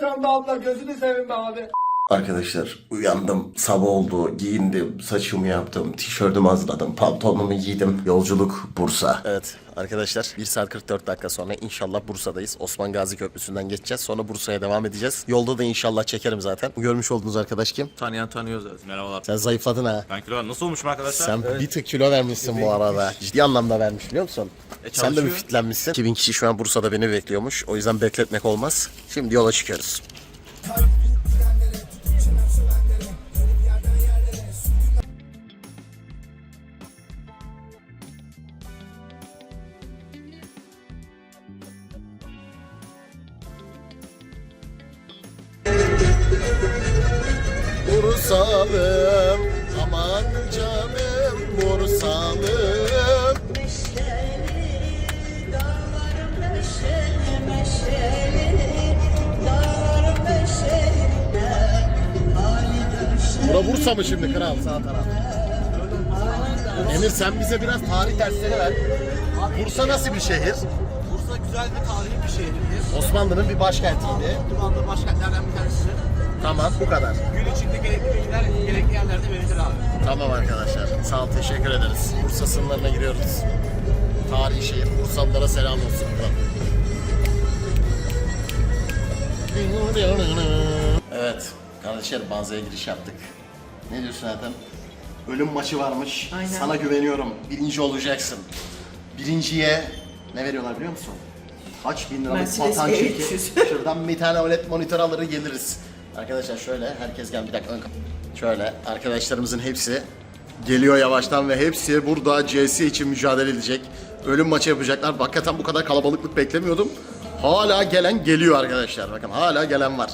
sende abla gözünü seveyim be abi. Arkadaşlar uyandım, sabah oldu, giyindim, saçımı yaptım, tişörtümü hazırladım, pantolonumu giydim. Yolculuk Bursa. Evet arkadaşlar 1 saat 44 dakika sonra inşallah Bursa'dayız. Osman Gazi Köprüsü'nden geçeceğiz. Sonra Bursa'ya devam edeceğiz. Yolda da inşallah çekerim zaten. Bu görmüş olduğunuz arkadaş kim? Tanıyan tanıyor zaten. Merhabalar. Sen zayıfladın ha. Ben kilo nasıl olmuşum arkadaşlar? Sen bir tık kilo vermişsin bu arada. Ciddi anlamda vermiş biliyor musun? E, Sen de çalışıyor. fitlenmişsin? 2000 kişi şu an Bursa'da beni bekliyormuş. O yüzden bekletmek olmaz. Şimdi yola çıkıyoruz. Bura Bursa mı şimdi kral sağ taraf? Emir sen bize biraz tarih dersleri ver. Bursa nasıl bir şehir? Bursa güzel ve tarihi bir şehirdir. Osmanlı'nın bir başkentiydi. Osmanlı başkentlerden bir tanesi. Tamam bu kadar. Gün içinde gerekli bilgiler gerekli yerlerde verilir abi. Tamam arkadaşlar. Sağ ol teşekkür ederiz. Bursa sınırlarına giriyoruz. Tarihi şehir. Bursalılara selam olsun buradan. Evet. Kardeşler mağazaya giriş yaptık. Ne diyorsun Ertem? Ölüm maçı varmış. Sana güveniyorum. Birinci olacaksın. Birinciye ne veriyorlar biliyor musun? Kaç bin liralık Mercedes. E300. Şuradan bir tane OLED monitör alır geliriz. Arkadaşlar şöyle herkes gel bir dakika ön kapı. Şöyle arkadaşlarımızın hepsi geliyor yavaştan ve hepsi burada CS için mücadele edecek. Ölüm maçı yapacaklar. Hakikaten bu kadar kalabalıklık beklemiyordum. Hala gelen geliyor arkadaşlar. Bakın hala gelen var.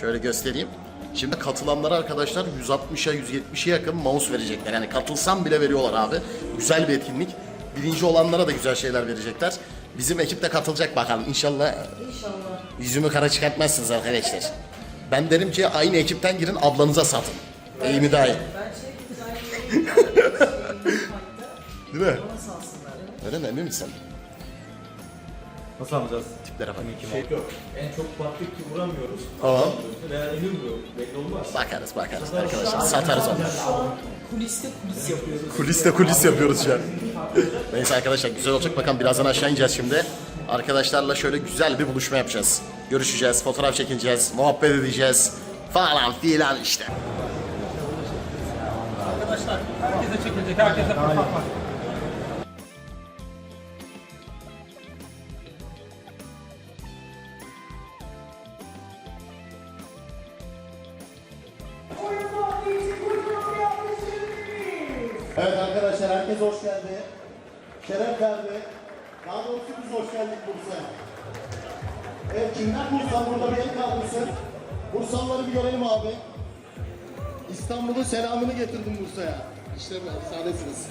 Şöyle göstereyim. Şimdi katılanlara arkadaşlar 160'a 170'e yakın mouse verecekler. Yani katılsam bile veriyorlar abi. Güzel bir etkinlik. Birinci olanlara da güzel şeyler verecekler. Bizim ekip de katılacak bakalım. İnşallah İnşallah. yüzümü kara çıkartmazsınız arkadaşlar. Ben derim ki aynı ekipten girin ablanıza satın. Eğimi daha iyi. Ben şey güzel Değil mi? bana salsınlar. Öyle mi emin misin? Nasıl alacağız? Tiplere bak. Şey yok. En çok baktık ki vuramıyoruz. Tamam. Veya elim vuruyor. Belli olmaz. Bakarız bakarız arkadaşlar. Satarız onu. Kuliste kulis yapıyoruz. Kuliste kulis yapıyoruz şu an. Neyse arkadaşlar güzel olacak. Bakalım birazdan aşağı ineceğiz şimdi. Arkadaşlarla şöyle güzel bir buluşma yapacağız. Görüşeceğiz, fotoğraf çekineceğiz, muhabbet edeceğiz. Falan filan işte. Herkese çekilecek, herkese fotoğraf var. Bursa burada bir el kaldırsın. Bursalıları bir görelim abi. İstanbul'un selamını getirdim Bursa'ya. İşte böyle sadesiniz.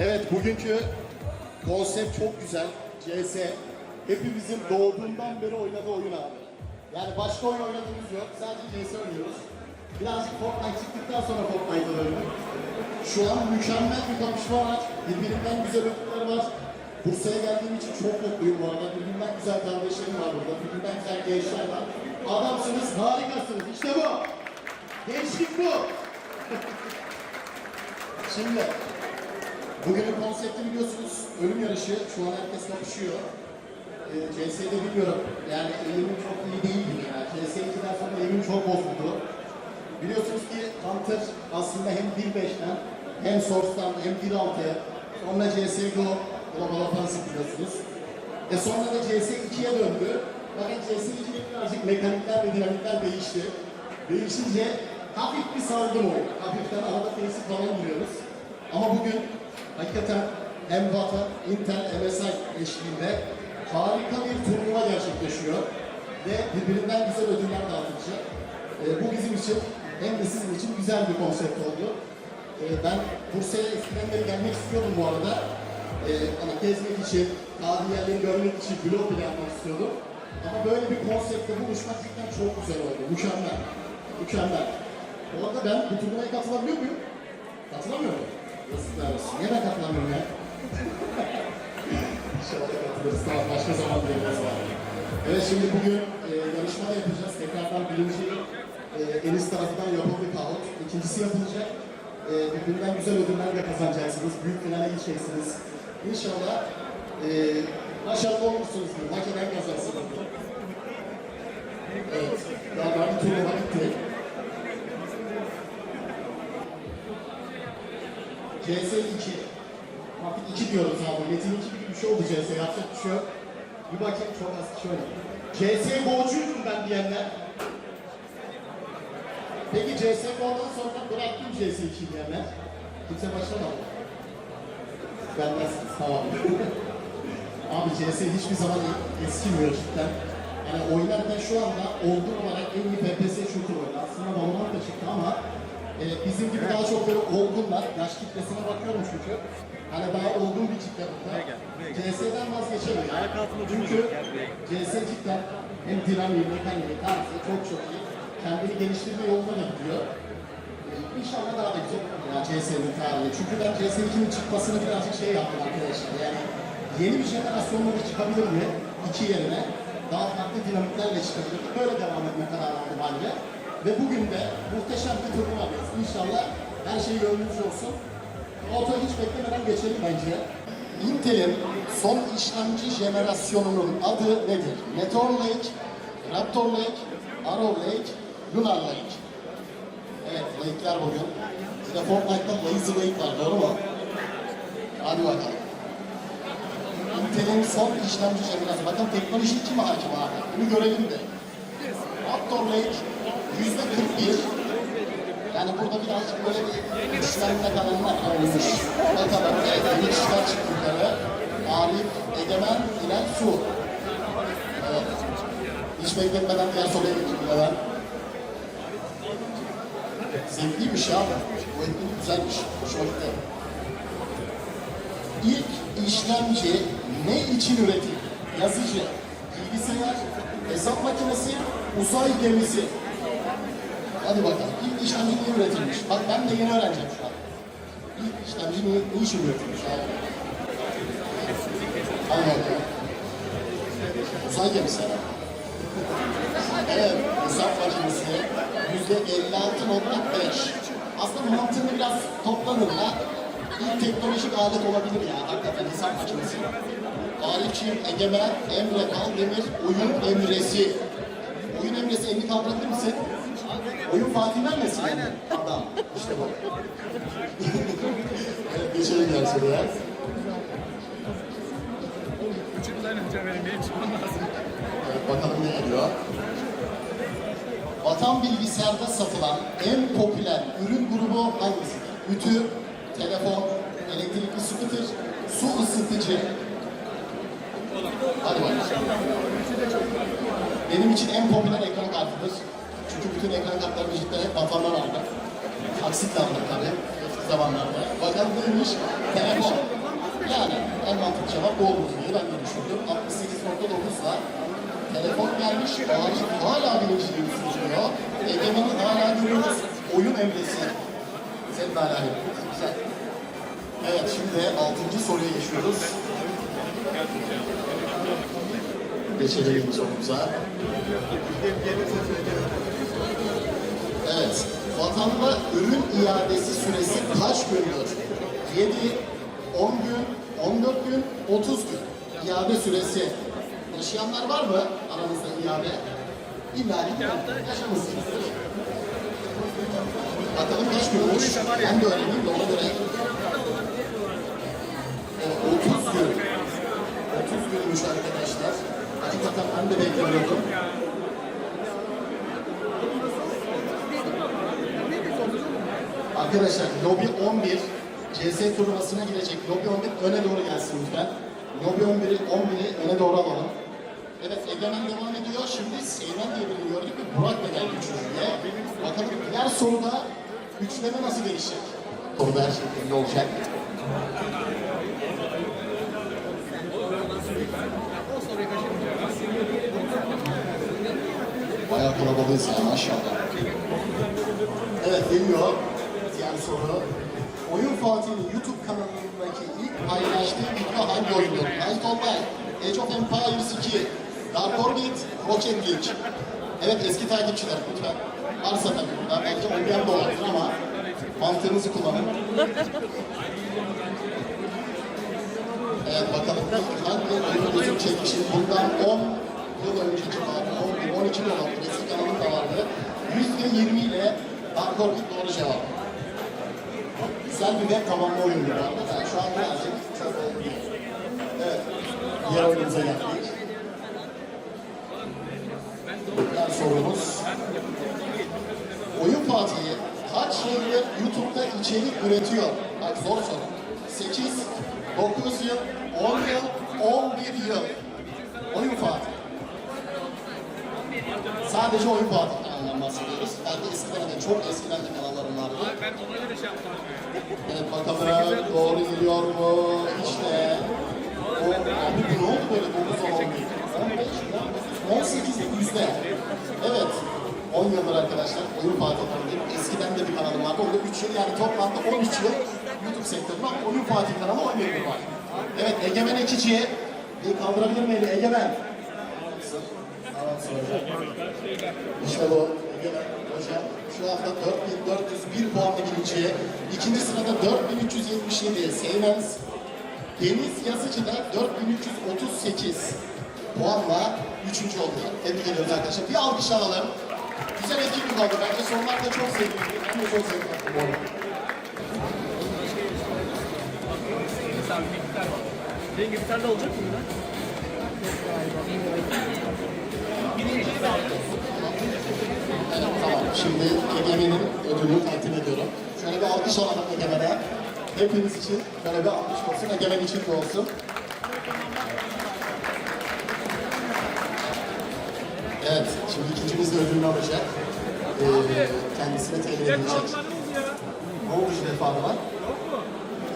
Evet bugünkü konsept çok güzel. CS hepimizin doğduğundan beri oynadığı oyun abi. Yani başka oyun oynadığımız yok. Sadece CS oynuyoruz. Birazcık Fortnite çıktıktan sonra Fortnite'a döndük. Şu an mükemmel bir kapışma var. Birbirinden güzel ödüller var. Bursa'ya geldiğim için çok mutluyum bu arada. Birbirinden güzel kardeşlerim var burada. Birbirinden güzel gençler var. Adamsınız, harikasınız. İşte bu. Gençlik bu. Şimdi bugünün konsepti biliyorsunuz ölüm yarışı. Şu an herkes kapışıyor. Ee, CS'de bilmiyorum. Yani eğimim çok iyi değil gibi. Yani CS 2'den sonra eğimim çok bozuldu. Biliyorsunuz ki Hunter aslında hem 1.5'ten hem Source'dan hem 1.6'ya sonra CSGO Global Offensive biliyorsunuz. E sonra da CS 2'ye döndü. Bakın CS 2'de birazcık mekanikler ve dinamikler değişti. Değişince hafif bir sardım oyun. Hafiften arada tesis falan vuruyoruz. Ama bugün hakikaten hem Vata, Intel, MSI eşliğinde harika bir turnuva gerçekleşiyor. Ve birbirinden güzel ödüller dağıtılacak. E, bu bizim için hem de sizin için güzel bir konsept oldu. E, ben Bursa'ya eskiden beri gelmek istiyordum bu arada. E, hani gezmek için, tarihi yerleri görmek için vlog bile yapmak istiyordum. Ama böyle bir konseptte buluşmak cidden çok güzel oldu. Mükemmel. Mükemmel. Bu arada ben bu turnuvaya katılabiliyor muyum? Katılamıyor muyum? Yazıklar olsun. Niye ben katılamıyorum ya? İnşallah katılırız. Tamam başka zaman diyebiliriz bari. Evet şimdi bugün e, yarışma da yapacağız. Tekrardan birinci e, Enis tarafından yapıldı kahut. İkincisi yapılacak. E, birbirinden güzel ödüller de kazanacaksınız. Büyük finale gideceksiniz. İnşallah e, başarılı olursunuz. Hak eden kazansın. Evet. Galiba bir turnuva bitti. CS 2. Artık 2 diyoruz abi. Metin 2 gibi bir şey oldu CS. Yapacak bir şey yok. Bir bakayım çok az kişi oynadı. CSGO'cuydum ben diyenler. Peki CSGO'dan sonra bıraktım CS2'yi diyenler. Kimse başlamadı. Bendensiniz tamam. Abi CS hiçbir zaman eskimiyor cidden. Yani oynarken şu anda olgun olarak en iyi FPS shooter oyunu. Aslında Valorant da çıktı ama e, bizim gibi daha çok böyle olgunlar, yaş kitlesine bakıyorum çünkü. Hani daha olgun bir kitle burada. CS'den vazgeçemiyor. Çünkü CS cidden hem dinamiği, mekaniği, tarzı çok çok iyi. Kendini geliştirme yoluna da gidiyor. İnşallah daha da güzel olur ya CS'nin tarihi. Çünkü ben CS2'nin çıkmasını birazcık şey yaptım arkadaşlar. Yani yeni bir jenerasyonla çıkabilir mi? İki yerine daha farklı dinamiklerle çıkabilir? Böyle devam etme kararı aldım halde. Ve bugün de muhteşem bir turnuvadayız. İnşallah her şey gönlünüzce olsun. Oto hiç beklemeden geçelim bence. Intel'in son işlemci jenerasyonunun adı nedir? Meteor Lake, Raptor Lake, Arrow Lake, Lunar Lake. Evet, Lake'ler bugün. Bir de Fortnite'da Lazy Lake var, doğru mu? Hadi bakalım. Intel'in son işlemci jenerasyonu. Bakın teknoloji kime hakim abi? Bunu görelim de. Raptor Lake yüzde 41. Yani burada birazcık böyle bir işlemde kalanlar alınmış. Bakalım evet, yeni kişiler çıktı yukarı. Egemen, İlhan, Su. Evet. Hiç bekletmeden diğer soruya geçtim ben. Zevkliymiş ya. Bu etkinlik güzelmiş. Hoşuma gitti. İlk işlemci ne için üretildi? Yazıcı, bilgisayar, hesap makinesi, uzay gemisi. Hadi bakalım. İlk işlemci niye üretilmiş? Bak ben de yeni öğreneceğim şu an. İlk işlemci niye, ne için üretilmiş? Hadi bakalım. Uzay gemisi herhalde. Evet, makinesi yüzde 56.5. Aslında mantığını biraz toplanır da ilk teknolojik alet olabilir ya. Hakikaten hesap makinesi. Arifçiyim, Egemen, Emre Kaldemir, Oyun Emresi. Oyun Emresi elini kaldırabilir misin? Oyun Fatih vermesin. Aynen. Adam. İşte bu. evet, geçelim diğer soruya. Evet, bakalım ne geliyor. Vatan bilgisayarda satılan en popüler ürün grubu hangisidir? Ütü, telefon, elektrikli scooter, su ısıtıcı. Hadi bakalım. Benim için en popüler ekran kartıdır. Çünkü bütün ekran kartları cidden hep vatandan aldım. Taksitle aldım tabii zamanlarda. Bakalım neymiş? Telefon. Yani en mantıklı cevap olur diye ben de düşündüm. 68.9'la telefon gelmiş. Arif hala birinciliğini sürdürüyor. Egemen'i hala görüyoruz. Oyun emresi. Senin hala. Güzel. Evet şimdi 6. soruya geçiyoruz. Geçelim sorumuza. Evet. Vatanda ürün iadesi süresi kaç gündür? 7, 10 gün, 14 gün, 30 gün. İade süresi. Yaşayanlar var mı aranızda iade? İlla ki yaşamışsınızdır. Bakalım kaç günmüş? Ben de öğreneyim de ona göre. Evet, 30 gün. 30 günmüş arkadaşlar. Hakikaten ben de beklemiyordum. Arkadaşlar Lobby 11 CS turnuvasına girecek. Lobby 11 öne doğru gelsin lütfen. Lobby 11'i 11'i öne doğru alalım. Evet Egemen devam ediyor. Şimdi Seymen diye birini gördük mü? Burak da geldi üçüncüye. Bakalım diğer soruda üçleme nasıl değişecek? Soruda her şey belli olacak. Bayağı kalabalığız ya maşallah. Evet geliyor diğer soru. Oyun Fatih'in YouTube kanalındaki ilk paylaştığı video hangi oyundur? Night Online, Age of Empires 2, Dark Orbit, Rocket League. Evet eski takipçiler lütfen. Varsa tabii burada. Belki oynayan da olabilir ama mantığınızı kullanın. Evet bakalım ilk hangi oyunu çekmişim. Bundan 10 yıl önce civarı, 10 12 yıl oldu. Eski kanalım da vardı. %20 ile Dark Orbit doğru cevap. Güzel bir web tabanlı oyun bu. Ben şu an birazcık. Evet. Diğer oyunumuza geldik. YouTube'da içerik üretiyor? Bak zor soru. 8, 9 yıl, 10 yıl, 11 yıl. Oyun Fatih. Sadece Oyun Fatih kanalından bahsediyoruz. Belki eskiden de çok eskiden de kanallarım vardı. Ben ona göre şey yaptım. Evet bakalım doğru geliyor mu? İşte. O, abi bu ne oldu böyle 9 10 11 15 18 yüzde. Evet. 10 yıldır arkadaşlar oyun Fatih kanalı. Eskiden de bir kanalım vardı. Onda 3 yıl yani toplamda 13 yıl YouTube sektöründe oyun Fatih kanalı 10 yıldır var. Evet Egemen Ekici. Bir kaldırabilir miyim Egemen? İşte bu Egemen hocam şu anda 4401 puanlı birinciye. İkinci sırada 4377 Seymens. Deniz Yazıcı da 4338 puanla üçüncü oldu. Tebrik ediyoruz arkadaşlar. Bir alkış alalım. Güzel etkinlik oldu. Bence sonlarda çok sevdim. Ben de çok sevdim gibi bir tane olacak mı? Evet, tamam. Şimdi Egemen'in ödülünü takdim ediyorum. Şöyle bir alkış alalım Egemen'e. Hepiniz için şöyle bir alkış olsun. Egemen için de olsun. Evet, şimdi ikincimiz de ödülünü alacak. Ee, kendisine temin edilecek. Ne olmuş defa var?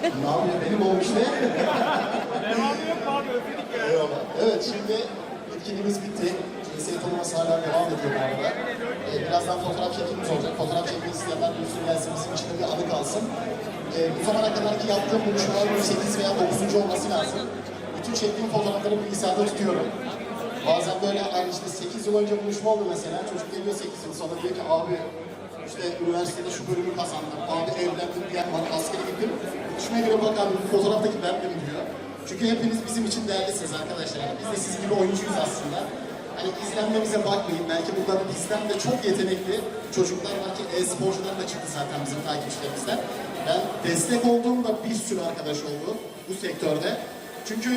Ne yapıyor? Benim olmuş ne? Eyvallah. Evet, şimdi etkinliğimiz bitti. Cinsiyet tanıması hala devam ediyor bu arada. Ee, birazdan fotoğraf çekimimiz olacak. Fotoğraf çekmek isteyenler buyursun gelsin, bizim için bir anı kalsın. Ee, bu zamana kadarki yaptığım buluşmaların 8 veya 9. olması lazım. Bütün çektiğim fotoğrafları bilgisayarda tutuyorum. Bazen böyle hani işte 8 yıl önce buluşma oldu mesela. Çocuk geliyor 8 yıl sonra diyor ki abi işte üniversitede şu bölümü kazandım. Abi evlendim diyen var, askere gittim. Buluşmaya göre bak abi bu fotoğraftaki bendim diyor. Çünkü hepiniz bizim için değerlisiniz arkadaşlar. Yani biz de sizin gibi oyuncuyuz aslında. Hani izlenmemize bakmayın. Belki burada bizden de çok yetenekli çocuklar var ki e-sporcular da çıktı zaten bizim takipçilerimizden. Ben destek olduğumda bir sürü arkadaş oldu bu sektörde. Çünkü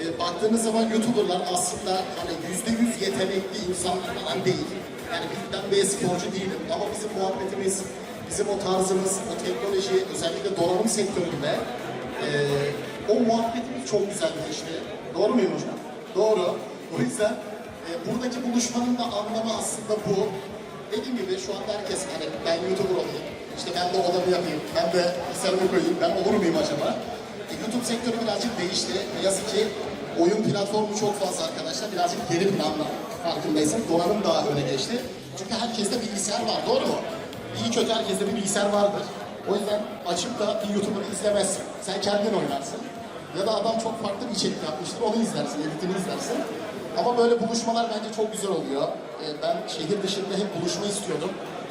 e, baktığınız zaman YouTuber'lar aslında hani yüzde yüz yetenekli insanlar falan değil. Yani ben bir sporcu değilim ama bizim muhabbetimiz, bizim o tarzımız, o teknoloji, özellikle donanım sektöründe e, o muhabbetimiz çok güzel işte. Doğru muyum hocam? Doğru. O yüzden e, buradaki buluşmanın da anlamı aslında bu. Dediğim gibi şu anda herkes hani ben YouTuber olayım, işte ben de odamı yapayım, ben de bilgisayarımı koyayım, ben olur muyum acaba? E, YouTube sektörü birazcık değişti. Ne yazık ki oyun platformu çok fazla arkadaşlar. Birazcık geri planda farkındaysanız donanım daha öne geçti. Çünkü herkeste bilgisayar var, doğru mu? İyi kötü herkeste bir bilgisayar vardır. O yüzden açıp da bir YouTuber'ı izlemezsin. Sen kendin oynarsın. Ya da adam çok farklı bir içerik yapmıştır, onu izlersin, editini izlersin. Ama böyle buluşmalar bence çok güzel oluyor. E, ben şehir dışında hep buluşma istiyordum.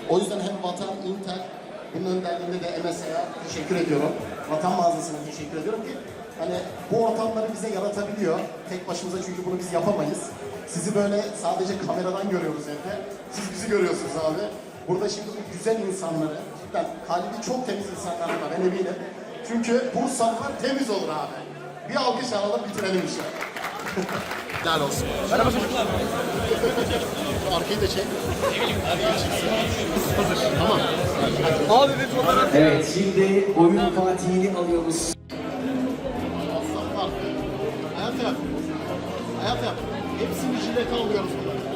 O yüzden hem Vatan, Intel, bunun önderliğinde de MSA'ya teşekkür ediyorum. Vatan mağazasına teşekkür ediyorum ki hani bu ortamları bize yaratabiliyor. Tek başımıza çünkü bunu biz yapamayız. Sizi böyle sadece kameradan görüyoruz evde. Siz bizi görüyorsunuz abi. Burada şimdi bu güzel insanları, cidden kalbi çok temiz insanlar var ben eminim. Çünkü Bursalılar temiz olur abi. Bir alkış alalım bitirelim işi. Helal olsun. Merhaba çocuklar. Arkayı da çek. Tamam. Abi bir fotoğraf. Evet şimdi oyun fatihini alıyoruz. Yap. Hayat yap. Hepsini jilete alıyoruz burada.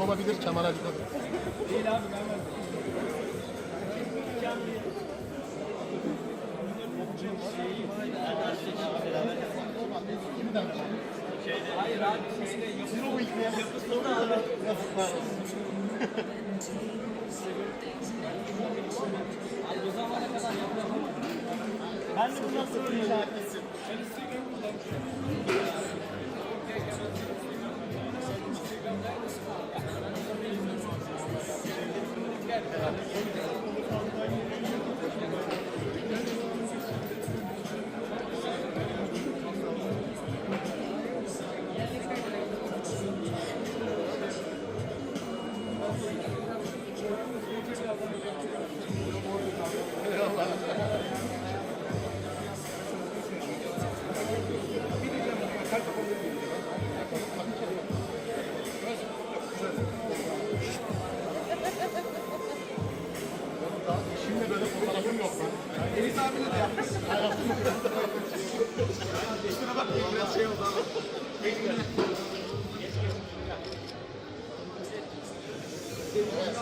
Olabilir Kemal Ali tabii. Ben de bundan sonra işaretlesin. Şimdi En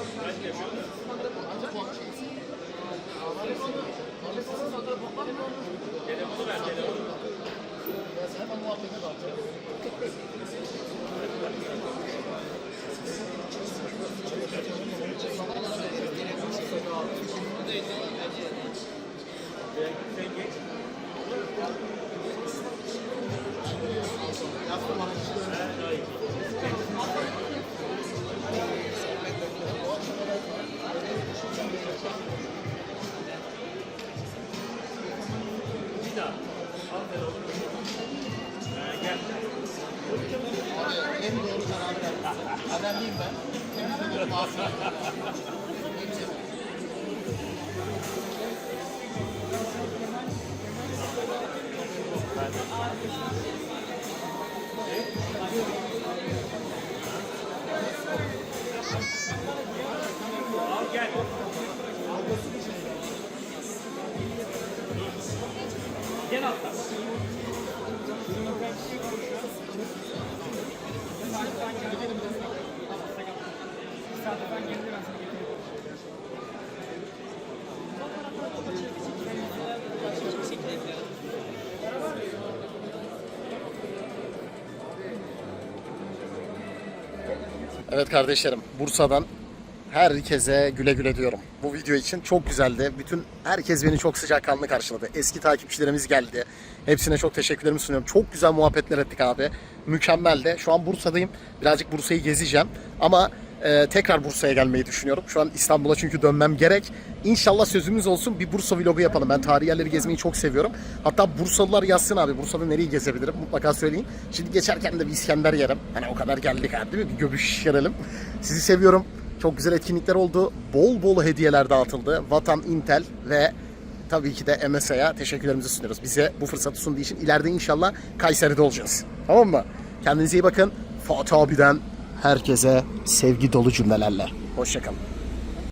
Evet kardeşlerim, Bursa'dan herkese güle güle diyorum. Bu video için çok güzeldi. Bütün herkes beni çok sıcakkanlı karşıladı. Eski takipçilerimiz geldi. Hepsine çok teşekkürlerimi sunuyorum. Çok güzel muhabbetler ettik abi. Mükemmeldi. Şu an Bursa'dayım. Birazcık Bursa'yı gezeceğim. Ama e, tekrar Bursa'ya gelmeyi düşünüyorum. Şu an İstanbul'a çünkü dönmem gerek. İnşallah sözümüz olsun bir Bursa vlogu yapalım. Ben tarihi yerleri gezmeyi çok seviyorum. Hatta Bursalılar yazsın abi. Bursa'da nereyi gezebilirim? Mutlaka söyleyin. Şimdi geçerken de bir İskender yerim. Hani o kadar geldik abi değil mi? Bir göbüş şişirelim. Sizi seviyorum. Çok güzel etkinlikler oldu. Bol bol hediyeler dağıtıldı. Vatan, Intel ve tabii ki de MSA'ya teşekkürlerimizi sunuyoruz. Bize bu fırsatı sunduğu için ileride inşallah Kayseri'de olacağız. Tamam mı? Kendinize iyi bakın. Fatih abiden herkese sevgi dolu cümlelerle. Hoşçakalın.